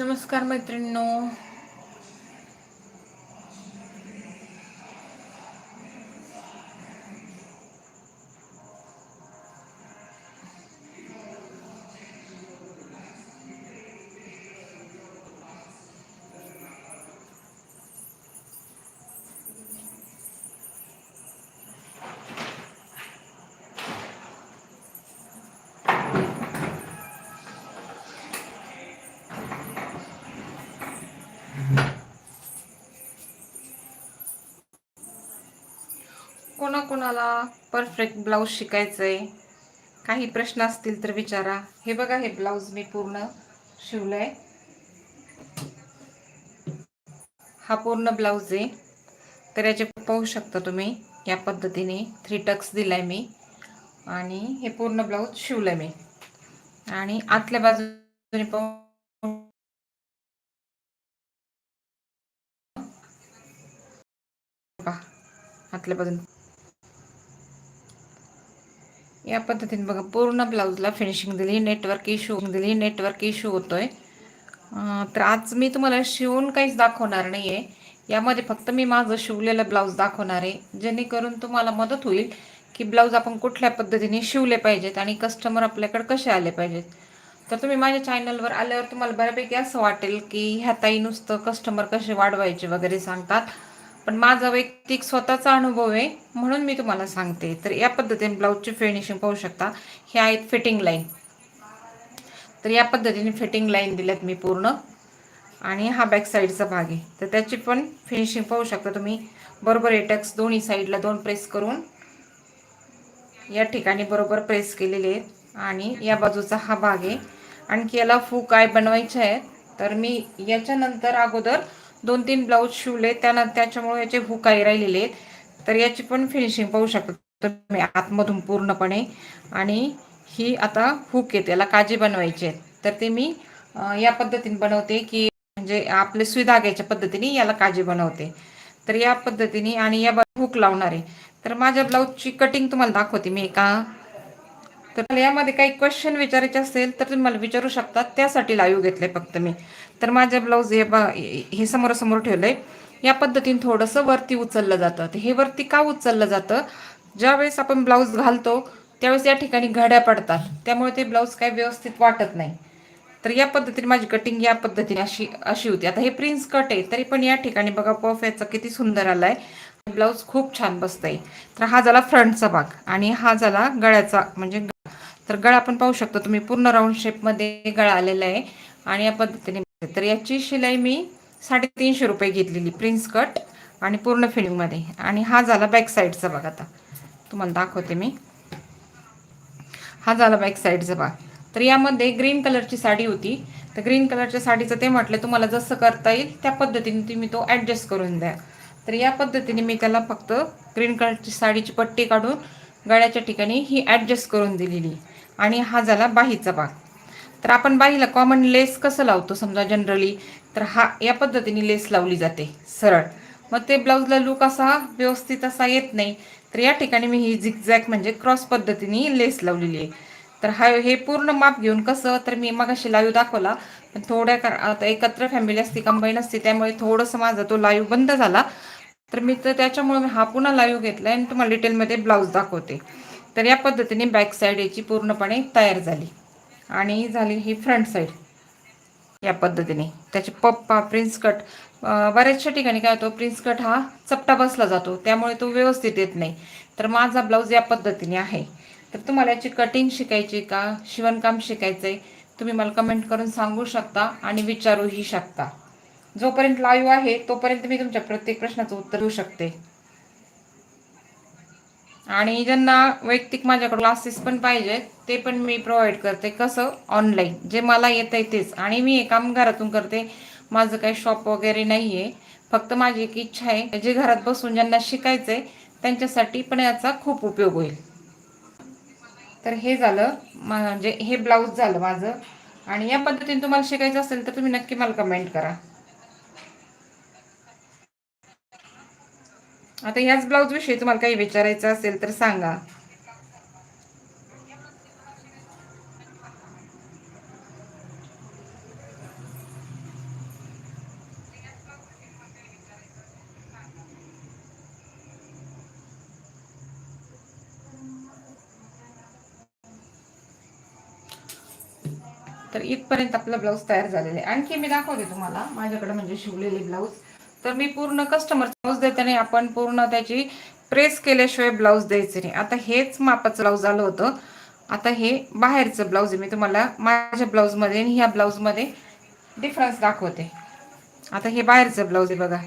नमस्कार मैत्रिणींनो. कोणाकोणाला परफेक्ट ब्लाऊज शिकायचं आहे काही प्रश्न असतील तर विचारा. हे बघा हे ब्लाऊज मी पूर्ण शिवलंय. हा पूर्ण ब्लाऊज आहे. तर याचे पाहू शकता तुम्ही या पद्धतीने थ्री टक्स दिलाय मी आणि हे पूर्ण ब्लाऊज शिवलंय मी. आणि आतल्या बाजूने पाहू आतल्या बाजूने या पद्धतीने बघा पूर्ण ब्लाऊजला फिनिशिंग दिली नेटवर्क इश्यू दिली नेटवर्क इश्यू होतोय. तर आज मी तुम्हाला शिवून काहीच दाखवणार नाही आहे यामध्ये फक्त मी माझं शिवलेलं ब्लाऊज दाखवणार आहे. जेणेकरून तुम्हाला मदत होईल की ब्लाऊज आपण कुठल्या पद्धतीने शिवले पाहिजेत आणि कस्टमर आपल्याकडे कसे आले पाहिजेत. तर तुम्ही माझ्या चॅनलवर आल्यावर तुम्हाला बऱ्यापैकी असं वाटेल की ह्या ताई नुसतं कस्टमर कसे वाढवायचे वगैरे सांगतात. पण माझा वैयक्तिक स्वतःचा अनुभव आहे म्हणून मी तुम्हाला सांगते. तर या पद्धतीने ब्लाऊजची फिनिशिंग पाहू शकता. हे आहेत फिटिंग लाईन तर या पद्धतीने फिटिंग लाईन दिल्यात मी पूर्ण. आणि हा बॅक साईडचा भाग आहे. तर त्याची पण फिनिशिंग पाहू शकता तुम्ही. बरोबर एटक्स दोन्ही साईडला दोन प्रेस करून या ठिकाणी बरोबर प्रेस केलेले आहेत. आणि या बाजूचा हा भाग आहे. आणखी याला फू काय बनवायचे आहेत. तर मी याच्यानंतर अगोदर दोन तीन ब्लाऊज शिवले त्यानं त्याच्यामुळे याचे हुकाई राहिलेले आहेत. तर याची पण फिनिशिंग पाहू शकतो तुम्ही आतमधून पूर्णपणे. आणि ही आता हुक येते याला काजी बनवायची आहेत. तर ते मी या पद्धतीने बनवते की म्हणजे आपले सुई धाग्याच्या पद्धतीने याला काजी बनवते. तर या पद्धतीने आणि या हुक लावणार आहे. तर माझ्या ब्लाऊजची कटिंग तुम्हाला दाखवते मी एका. तर यामध्ये काही क्वेश्चन विचारायचे असेल तर तुम्ही मला विचारू शकता त्यासाठी लाईव्ह घेतले फक्त मी. तर माझ्या ब्लाऊज हे बा हे समोरासमोर ठेवलं आहे या पद्धतीने थोडंसं वरती उचललं जातं. तर हे वरती का उचललं जातं? ज्यावेळेस आपण ब्लाऊज घालतो त्यावेळेस या ठिकाणी घड्या पडतात. त्यामुळे ते ब्लाऊज काही व्यवस्थित वाटत नाही. तर या पद्धतीने माझी कटिंग या पद्धतीने अशी अशी होती. आता हे प्रिन्स कट आहे तरी पण या ठिकाणी बघा पफ याचा किती सुंदर आलाय. ब्लाऊज खूप छान बसतंय. तर हा झाला फ्रंटचा भाग आणि हा झाला गळ्याचा म्हणजे तर गळा आपण पाहू शकतो तुम्ही पूर्ण राऊंड शेपमध्ये गळा आलेला आहे. आणि या पद्धतीने तर याची शिलाई मी साडेतीनशे रुपये घेतलेली प्रिन्स कट आणि पूर्ण फिलिंगमध्ये आणि हा झाला बॅक साईडचा बघ आता. तुम्हाला दाखवते मी. हा झाला बॅक साईडचा भाग तर यामध्ये ग्रीन कलरची साडी होती. तर ग्रीन कलरच्या साडीचं ते म्हटलं तुम्हाला जसं करता येईल त्या पद्धतीने तुम्ही तो ॲडजस्ट करून द्या. तर या पद्धतीने मी त्याला फक्त ग्रीन कलरची साडीची पट्टी काढून गळ्याच्या ठिकाणी ही ॲडजस्ट करून दिलेली. आणि हा झाला बाहीचा भाग. तर आपण बाहीला कॉमन लेस कसं लावतो समजा जनरली तर हा या पद्धतीने लेस लावली जाते सरळ. मग ते ब्लाऊजला लुक असा व्यवस्थित असा येत नाही. तर या ठिकाणी मी ही झिकझॅक म्हणजे क्रॉस पद्धतीने लेस लावलेली आहे. तर हा हे पूर्ण माप घेऊन कसं तर मी मगाशी लाईव्ह दाखवला. पण थोड्या आता एकत्र फॅमिली असते कंबाईन असते त्यामुळे थोडंसं माझा तो लाईव्ह बंद झाला. तर मी तर त्याच्यामुळे मी हा पुन्हा लाईव्ह घेतला आणि तुम्हाला डिटेलमध्ये ब्लाऊज दाखवते. तर या पद्धतीने बॅक साईड याची पूर्णपणे तयार झाली. आणि झाली ही फ्रंट साईड या पद्धतीने. त्याचे पप्पा प्रिन्स कट बऱ्याचशा ठिकाणी काय होतो प्रिन्स कट हा चपटा बसला जातो त्यामुळे तो व्यवस्थित येत नाही. तर माझा ब्लाऊज या पद्धतीने आहे. तर तुम्हाला याची कटिंग शिकायची का शिवणकाम शिकायचं आहे तुम्ही मला कमेंट करून सांगू शकता आणि विचारूही शकता. जोपर्यंत लाईव्ह आहे तोपर्यंत मी तुमच्या प्रत्येक प्रश्नाचं उत्तर देऊ शकते. आणि ज्यांना वैयक्तिक माझ्याकडे क्लासेस पण पाहिजेत ते पण मी प्रोव्हाइड करते. कसं? ऑनलाईन जे मला येत आहे तेच. आणि मी हे काम घरातून करते. माझं काही शॉप वगैरे नाही आहे फक्त माझी एक इच्छा आहे जे घरात बसून ज्यांना शिकायचं आहे त्यांच्यासाठी पण याचा खूप उपयोग होईल. तर हे झालं. म्हणजे हे ब्लाऊज झालं माझं. आणि या पद्धतीने तुम्हाला शिकायचं असेल तर तुम्ही नक्की मला कमेंट करा. आता ह्याच ब्लाऊज विषयी तुम्हाला काही विचारायचं असेल तर सांगा. तर इथपर्यंत आपला ब्लाऊज तयार झालेला आहे. आणखी मी दाखवते तुम्हाला. माझ्याकडे म्हणजे शिवलेले ब्लाऊज. तर मी पूर्ण कस्टमर ब्लाऊज देताना आपण पूर्ण त्याची प्रेस केल्याशिवाय ब्लाऊज द्यायचे नाही. आता हेच मापाचं ब्लाऊज आलं होतं. आता हे बाहेरचं ब्लाऊज आहे. मी तुम्हाला माझ्या ब्लाऊजमध्ये आणि ह्या ब्लाऊजमध्ये डिफरन्स दाखवते. आता हे बाहेरचं ब्लाऊज आहे बघा.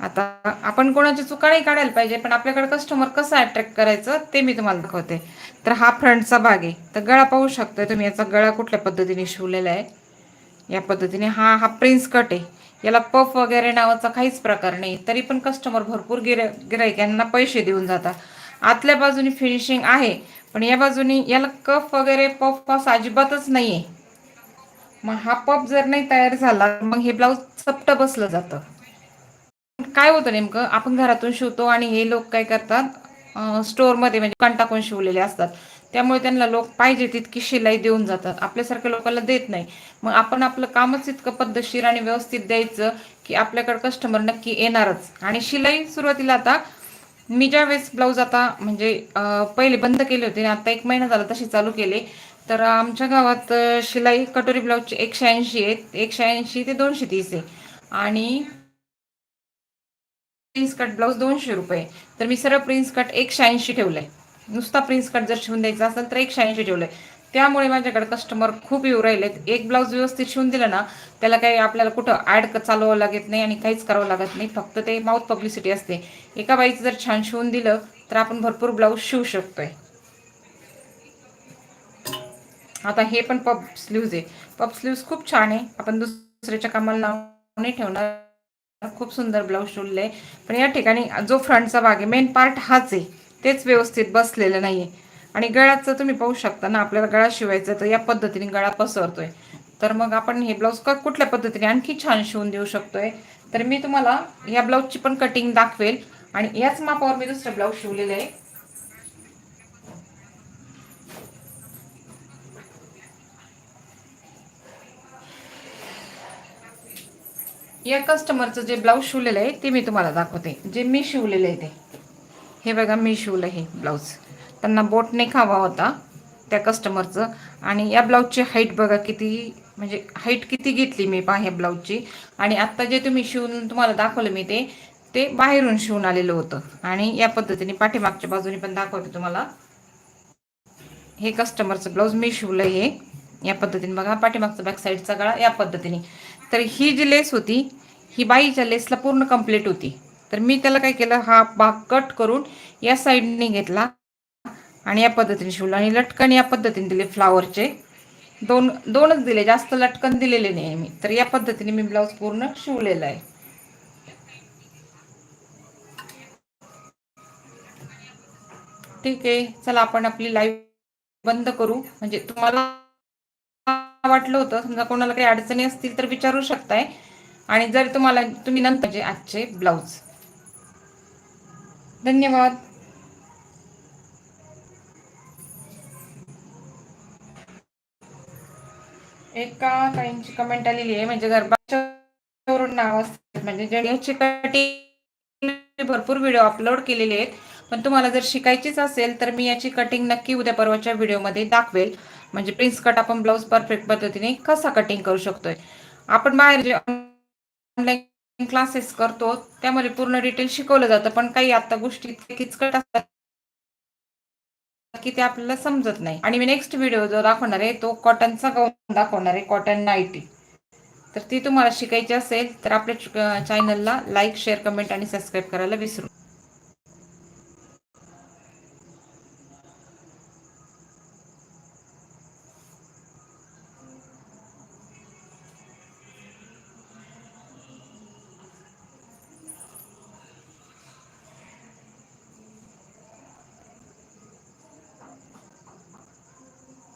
आता आपण कोणाची चुका नाही काढायला पाहिजे पण आपल्याकडे कस्टमर कसं अट्रॅक्ट करायचं ते मी तुम्हाला दाखवते. तर हा फ्रंटचा भाग आहे. तर गळा पाहू शकता तुम्ही याचा गळा कुठल्या पद्धतीने शिवलेला आहे? या पद्धतीने हा हा प्रिन्स कट आहे. याला पफ वगैरे नावाचा काहीच प्रकार नाही. तरी पण कस्टमर भरपूर गिरा गिरायकांना पैसे देऊन जातात. आतल्या बाजूनी फिनिशिंग आहे पण या बाजूनी याला कफ वगैरे पफ पफ अजिबातच नाही आहे मग हा पफ जर नाही तयार झाला मग हे ब्लाऊज चपट बसलं जातं. काय होतं नेमकं? आपण घरातून शिवतो आणि हे लोक काय करतात? स्टोअरमध्ये म्हणजे कण टाकून शिवलेले असतात. त्यामुळे त्यांना लोक पाहिजे तितकी शिलाई देऊन जातात. आपल्यासारख्या लोकांना देत नाही. मग आपण आपलं कामच इतकं पद्धतशीर आणि व्यवस्थित द्यायचं की आपल्याकडे कस्टमर नक्की येणारच. आणि शिलाई सुरुवातीला आता मी ज्या वेळेस ब्लाऊज आता म्हणजे पहिले बंद केले होते आणि आता एक महिना झाला तशी चालू केले. तर आमच्या गावात शिलाई कटोरी ब्लाऊजची एकशे ऐंशी आहेत. एकशे ऐंशी ते दोनशे तीस आहे. आणि प्रिन्स कट ब्लाऊज दोनशे रुपये. तर मी सरळ प्रिन्स कट एकशे ऐंशी ठेवलं आहे नुसता प्रिन्स कट जर शिवून द्यायचा असेल तर एकशे ऐंशी आहे त्यामुळे माझ्याकडे कस्टमर खूप येऊ राहिलेत. एक ब्लाऊज व्यवस्थित शिवून दिलं ना त्याला काही आपल्याला कुठं ॲड चालवावं लागत नाही आणि काहीच करावं लागत नाही. फक्त ते माउथ पब्लिसिटी असते. एका बाईचं जर छान शिवून दिलं तर आपण भरपूर ब्लाऊज शिवू शकतोय. आता हे पण पप स्लीव्ज आहे. पप स्लीव्ज खूप छान आहे. आपण दुसऱ्याच्या कामाला नाव नाही ठेवणार. खूप सुंदर ब्लाऊज शिवले आहे. पण या ठिकाणी जो फ्रंटचा भाग आहे मेन पार्ट हाच आहे. तेच व्यवस्थित बसलेलं नाही आहे आणि गळ्याचं तुम्ही पाहू शकता ना आपल्याला गळा शिवायचा तर या पद्धतीने गळा पसरतोय. तर मग आपण हे ब्लाऊज का कुठल्या पद्धतीने आणखी छान शिवून देऊ शकतोय. तर मी तुम्हाला या ब्लाऊजची पण कटिंग दाखवेल. आणि याच मापावर मी दुसरं ब्लाऊज शिवलेलं आहे. या कस्टमरचं जे ब्लाऊज शिवलेलं आहे ते मी तुम्हाला दाखवते. जे मी शिवलेलं आहे ते. हे बघा मी शिवलं हे ब्लाऊज त्यांना बोट नाही खावा होता त्या कस्टमरचं आणि या ब्लाऊजची हाईट बघा किती म्हणजे हाईट किती घेतली मी पहा ह्या ब्लाऊजची आणि आत्ता जे तुम्ही शिवून तुम्हाला दाखवलं मी ते ते बाहेरून शिवून आलेलं होतं. आणि या पद्धतीने पाठीमागच्या बाजूने पण दाखवते तुम्हाला. हे कस्टमरचं ब्लाऊज मी शिवलं हे. या पद्धतीने बघा पाठीमागचा बॅक साईडचा गळा या पद्धतीने. तर ही जी लेस होती ही बाईच्या लेसला पूर्ण कंप्लीट होती. तर मी त्याला काय केलं हा भाग कट करून या साईडने घेतला आणि या पद्धतीने शिवलं आणि लटकन या पद्धतीने दिले फ्लावरचे दोन दोनच दिले जास्त लटकन दिलेले नाही मी. तर या पद्धतीने मी ब्लाऊज पूर्ण शिवलेला आहे. ठीक आहे चला आपण आपली लाईव्ह बंद करू. म्हणजे तुम्हाला वाटलं होतं समजा कोणाला काही अडचणी असतील तर विचारू शकताय. आणि जर तुम्हाला तुम्ही नंतर म्हणजे आजचे ब्लाऊज धन्यवाद. एका ताईंची कमेंट आलेली आहे म्हणजे गरबाच्या नाव असतात. म्हणजे ज्याची कटिंग भरपूर व्हिडिओ अपलोड केलेले आहेत. पण तुम्हाला जर शिकायचीच असेल तर मी याची कटिंग नक्की उद्या परवाच्या व्हिडिओमध्ये दाखवेल. म्हणजे प्रिन्स कट आपण ब्लाऊज परफेक्ट पद्धतीने कसा कटिंग करू शकतोय? आपण बाहेर जे ऑनलाईन क्लासेस करतो. त्यामध्ये पूर्ण डिटेल शिकवलं जातं पण काही आता गोष्टी किचकट असतात की ते आपल्याला समजत नाही. आणि मी नेक्स्ट व्हिडिओ जो दाखवणार आहे तो कॉटनचा गाऊन दाखवणार आहे कॉटन नाईटी तर ती तुम्हाला शिकायची असेल तर आपल्या चॅनलला लाईक शेअर कमेंट आणि सबस्क्राईब करायला विसरू